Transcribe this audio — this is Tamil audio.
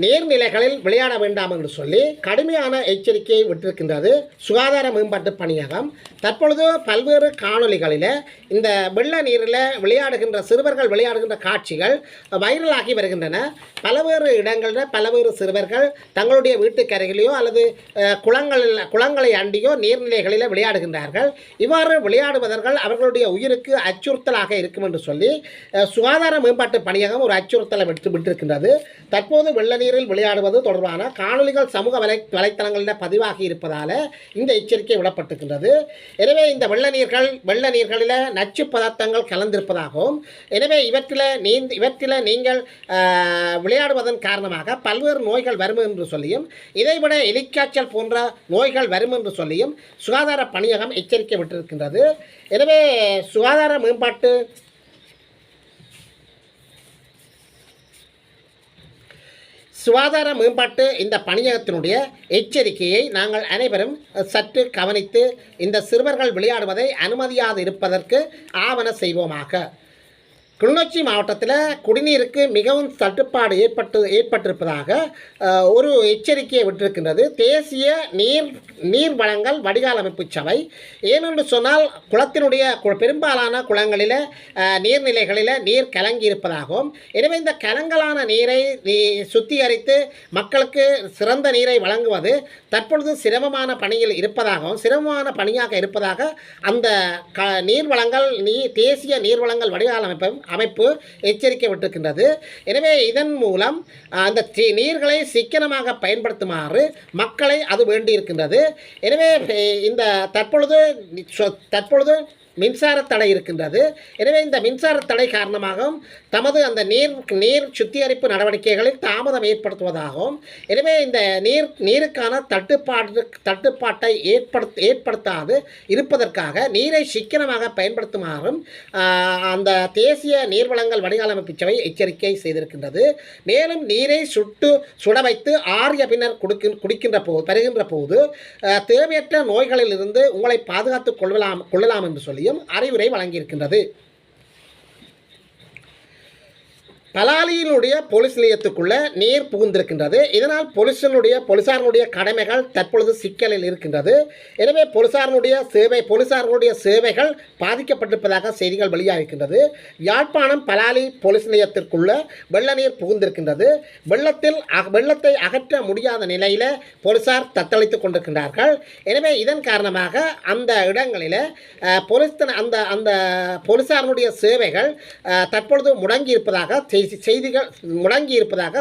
நீர்நிலைகளில் விளையாட வேண்டாம் என்று சொல்லி கடுமையான எச்சரிக்கையை விட்டிருக்கின்றது சுகாதார மேம்பாட்டு பணியகம். தற்பொழுது பல்வேறு காணொளிகளில் இந்த வெள்ள நீரில் விளையாடுகின்ற சிறுவர்கள் விளையாடுகின்ற காட்சிகள் வைரலாகி வருகின்றன. பல்வேறு இடங்களில் பல்வேறு சிறுவர்கள் தங்களுடைய வீட்டுக்கரையிலையோ அல்லது குளங்களில் குளங்களை அண்டியோ நீர்நிலைகளில் விளையாடுகின்றார்கள். இவ்வாறு விளையாடுவதர்கள் அவர்களுடைய உயிருக்கு அச்சுறுத்தலாக இருக்கும் என்று சொல்லி சுகாதார மேம்பாட்டு பணியகம் ஒரு அச்சுறுத்தலை விட்டு விட்டிருக்கின்றது. தற்போது வெள்ள நீரில் விளையாடுவது தொடர்பான காணொளிகள் சமூக வலை வலைத்தளங்களில் பதிவாகி இருப்பதால் இந்த எச்சரிக்கை விடப்பட்டிருக்கின்றது. எனவே இந்த வெள்ள நீர்கள் வெள்ள நீர்களில் நச்சு பதார்த்தங்கள் கலந்திருப்பதாகவும் எனவே இவற்றில் நீ இவற்றில் நீங்கள் விளையாடுவதன் காரணமாக பல்வேறு நோய்கள் வரும் என்று சொல்லியும் இதைவிட எலிக்காய்ச்சல் போன்ற நோய்கள் வரும் என்று சொல்லியும் சுகாதார பணியகம் எச்சரிக்கை விட்டிருக்கின்றது. எனவே சுகாதார மேம்பாட்டு சுகாதார மேம்பாட்டு இந்த பணியகத்தினுடைய எச்சரிக்கையை நாங்கள் அனைவரும் சற்று கவனித்து இந்த சிறுவர்கள் விளையாடுவதை அனுமதியாது இருப்பதற்கு ஆவண செய்வோமாக. கிளிநொச்சி மாவட்டத்தில் குடிநீருக்கு மிகவும் தட்டுப்பாடு ஏற்பட்டு ஏற்பட்டிருப்பதாக ஒரு எச்சரிக்கையை விட்டிருக்கின்றது. தேசிய நீர் நீர் வளங்கள் வடிகால் அமைப்பு சபை. ஏனென்று சொன்னால் குளத்தினுடைய கு- பெரும்பாலான குளங்களில் நீர்நிலைகளில் நீர் கலங்கி இருப்பதாகவும் எனவே இந்த கலங்கலான நீரை நீ- சுத்திகரித்து மக்களுக்கு சிறந்த நீரை வழங்குவது தற்பொழுது சிரமமான பணியில் இருப்பதாகவும் சிரமமான பணியாக இருப்பதாக அந்த க நீர் வளங்கள் நீ தேசிய நீர் வளங்கள் வடிகால் அமைப்பும் அமைப்பு எச்சரிக்கை விட்டிருக்கின்றது எனவே இதன் மூலம் அந்த நீர்களை சிக்கனமாக பயன்படுத்துமாறு மக்களை அது வேண்டியிருக்கின்றது. எனவே இந்த தற்பொழுது சொ- தற்பொழுது மின்சார தடை இருக்கின்றது. எனவே இந்த மின்சார தடை காரணமாகவும் தமது அந்த நீர் நீர் சுத்திகரிப்பு நடவடிக்கைகளில் தாமதம் ஏற்படுத்துவதாகவும் எனவே இந்த நீர் நீருக்கான தட்டுப்பாடு தட்டுப்பாட்டை ஏற்படுத்த ஏற்படுத்தாது இருப்பதற்காக நீரை சிக்கனமாக பயன்படுத்துமாறும் அந்த தேசிய நீர்வளங்கள் வடிகால் அமைப்பு சபை எச்சரிக்கை செய்திருக்கின்றது. மேலும் நீரை சுட்டு சுட வைத்து ஆறிய பின்னர் குடிக்க குடிக்கின்ற போது பெறுகின்ற போது தேவையற்ற நோய்களிலிருந்து உங்களை பாதுகாத்துக் கொள்ளலாம் கொள்ளலாம் என்று சொல்லி சொல்லியும் அறிவுரை வழங்கியிருக்கின்றது. பலாலியினுடைய போலீஸ் நிலையத்துக்குள்ள நீர் புகுந்திருக்கின்றது. இதனால் போலீசனுடைய போலீசாரனுடைய கடமைகள் தற்பொழுது சிக்கலில் இருக்கின்றது. எனவே போலீசாரனுடைய சேவை போலீசாரனுடைய சேவைகள் பாதிக்கப்பட்டிருப்பதாக செய்திகள் வெளியாகின்றது யாழ்ப்பாணம் பலாலி போலீஸ் நிலையத்திற்குள்ள வெள்ள நீர் புகுந்திருக்கின்றது. வெள்ளத்தில் அக- வெள்ளத்தை அகற்ற முடியாத நிலையில் போலீசார் தத்தளித்துக் கொண்டிருக்கின்றார்கள். எனவே இதன் காரணமாக அந்த இடங்களில் போலீஸ் அந்த அந்த போலீசாரனுடைய சேவைகள் தற்பொழுது முடங்கி இருப்பதாக செய்தி- செய்திகள் முடங்கி இருப்பதாக